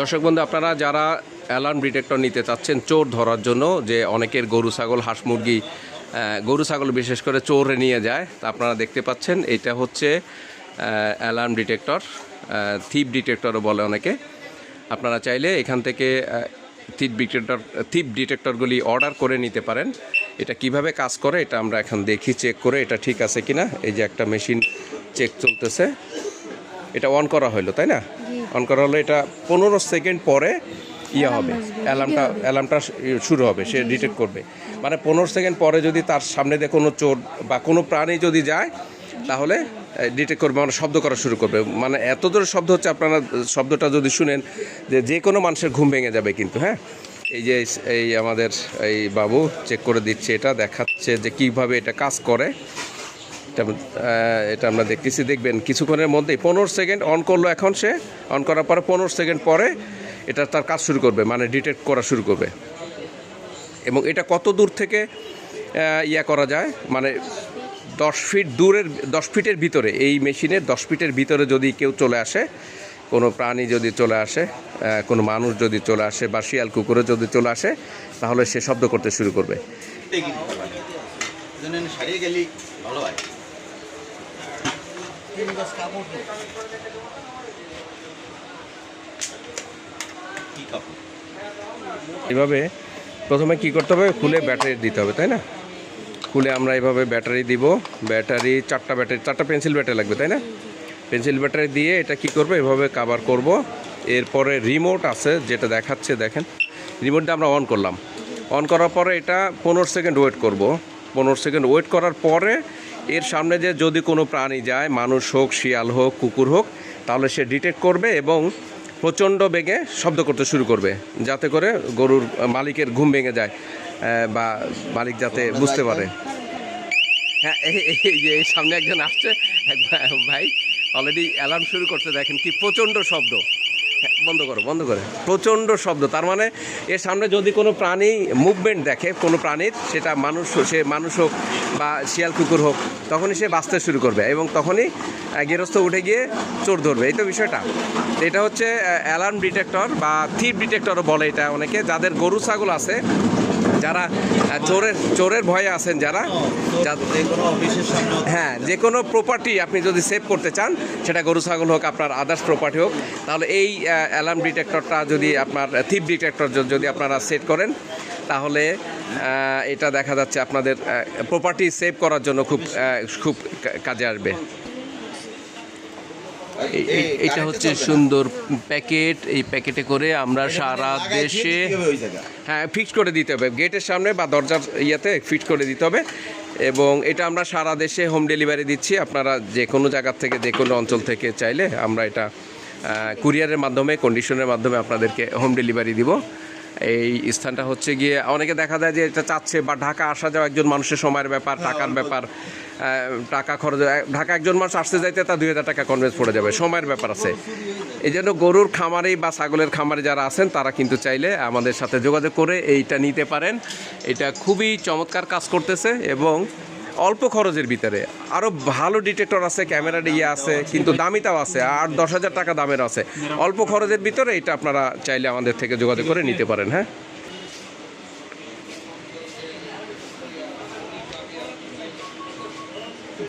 দর্শক বন্ধু, আপনারা যারা অ্যালার্ম ডিটেক্টর নিতে চাচ্ছেন চোর ধরার জন্য, যে অনেকের গরু, ছাগল, হাঁস, মুরগি গরু, ছাগল, বিশেষ করে চোরে নিয়ে যায়, তা আপনারা দেখতে পাচ্ছেন, এটা হচ্ছে অ্যালার্ম ডিটেক্টর থিপ ডিটেক্টরও বলে অনেকে। আপনারা চাইলে এখান থেকে থিপ ডিটেক্টর, থিপ ডিটেক্টরগুলি অর্ডার করে নিতে পারেন। এটা কীভাবে কাজ করে, এটা আমরা এখন দেখি, চেক করে, এটা ঠিক আছে কিনা। এই যে একটা মেশিন, চেক চলতেছে। এটা অন করা হলো তাই না? অন করা হলো এটা পনেরো সেকেন্ড পরে ইয়ে হবে। অ্যালার্মটা অ্যালার্মটা শুরু হবে সে ডিটেক্ট করবে। মানে পনেরো সেকেন্ড পরে যদি তার সামনে দিয়ে কোনো চোর বা কোনো প্রাণী যদি যায় তাহলে ডিটেক্ট করবে মানে শব্দ করা শুরু করবে। মানে এত জোরে শব্দ হচ্ছে আপনারা শব্দটা যদি শুনেন যে যে কোনো মানুষের ঘুম ভেঙে যাবে কিন্তু হ্যাঁ? এই যে এই আমাদের এই বাবু চেক করে দিচ্ছে এটা দেখাচ্ছে যে কীভাবে এটা কাজ করে। এটা এটা আমরা দেখতেছি, দেখবেন কিছুক্ষণের মধ্যেই পনেরো সেকেন্ড অন করল এখন সে। অন করার পরে পনেরো সেকেন্ড পরে এটা তার কাজ শুরু করবে মানে ডিটেক্ট করা শুরু করবে। এবং এটা কত দূর থেকে ইয়া করা যায়? মানে দশ ফিট দূরের, দশ ফিটের ভিতরে, এই মেশিনের দশ ফিটের ভিতরে যদি কেউ চলে আসে, কোনো প্রাণী যদি চলে আসে কোনো মানুষ যদি চলে আসে বা শিয়াল কুকুরে যদি চলে আসে, তাহলে সে শব্দ করতে শুরু করবে। কি কাপড়? এভাবে প্রথমে কি করতে হবে? খুলে ব্যাটারি দিতে হবে তাই না? খুলে আমরা এভাবে ব্যাটারি দিব। ব্যাটারি চারটা ব্যাটারি চারটা পেন্সিল ব্যাটারি লাগবে তাই না? পেন্সিল ব্যাটারি দিয়ে এটা কি করব? এভাবে কাভার করব। এরপরে রিমোট আছে যেটা দেখাচ্ছে দেখেন। রিমোটটা আমরা অন করলাম। অন করার পরে এটা পনেরো সেকেন্ড ওয়েট করব। পনেরো সেকেন্ড ওয়েট করার পরে এর সামনে যে যদি কোনো প্রাণী যায়, মানুষ হোক, শিয়াল হোক, কুকুর হোক, তাহলে সে ডিটেক্ট করবে এবং প্রচণ্ড বেগে শব্দ করতে শুরু করবে, যাতে করে গরুর মালিকের ঘুম ভেঙে যায় বা মালিক যাতে বুঝতে পারে। হ্যাঁ এই যে সামনে একজন আসছে, ভাই অলরেডি অ্যালার্ম শুরু করতে দেখেন কি প্রচণ্ড শব্দ। বন্ধ করো, বন্ধ করে। প্রচণ্ড শব্দ, তার মানে এর সামনে যদি কোনো প্রাণী মুভমেন্ট দেখে, কোনো প্রাণীর, সেটা মানুষ সে মানুষ হোক বা শিয়াল, কুকুর হোক, তখনই সে বাঁচতে শুরু করবে এবং তখনই গেরস্থ উঠে গিয়ে চোর ধরবে। এই তো বিষয়টা। এটা হচ্ছে অ্যালার্ম ডিটেক্টর বা থিপ ডিটেক্টরও বলে এটা অনেকে, যাদের গরু, ছাগল আছে যারা চোরের চোরের ভয়ে আছেন যারা হ্যাঁ যে কোনো প্রপার্টি আপনি যদি সেভ করতে চান সেটা গরু ছাগল হোক আপনার আদার্স প্রপার্টি হোক তাহলে এই অ্যালার্ম ডিটেক্টরটা যদি আপনার থিপ ডিটেক্টর যদি আপনারা সেট করেন তাহলে এটা দেখা যাচ্ছে আপনাদের প্রপার্টি সেভ করার জন্য খুব খুব কাজে আসবে। এটা হচ্ছে সুন্দর প্যাকেট এই প্যাকেটে করে আমরা সারা দেশে হ্যাঁ ফিক্স করে দিতে হবে। গেটের সামনে বা দরজার ইয়েতে ফিক্স করে দিতে হবে। এবং এটা আমরা সারা দেশে হোম ডেলিভারি দিচ্ছি। আপনারা যে কোনো জায়গার থেকে যে কোনো অঞ্চল থেকে চাইলে আমরা এটা কুরিয়ারের মাধ্যমে কন্ডিশনের মাধ্যমে আপনাদেরকে হোম ডেলিভারি দিব। এই স্থানটা হচ্ছে গিয়ে অনেকে দেখা যায় যে এটা চাচ্ছে বা ঢাকা আসা যাওয়া একজন মানুষের সময়ের ব্যাপার টাকার ব্যাপার। টাকা খরচ ঢাকা একজন মানুষ আসতে যাইতে তার দুই হাজার টাকা কনভেন্স পড়ে যাবে। সময়ের ব্যাপার আছে। এই জন্য গরুর খামারে বা ছাগলের খামারে যারা আছেন, তারা কিন্তু চাইলে আমাদের সাথে যোগাযোগ করে এইটা নিতে পারেন। এটা খুবই চমৎকার কাজ করতেছে এবং অল্প খরচের ভিতরে। আরও ভালো ডিটেক্টর আছে, ক্যামেরার ইয়ে আছে, কিন্তু দামিটাও আছে। আর দশ হাজার টাকা দামের আছে। অল্প খরচের ভিতরে এটা আপনারা চাইলে আমাদের থেকে যোগাযোগ করে নিতে পারেন হ্যাঁ?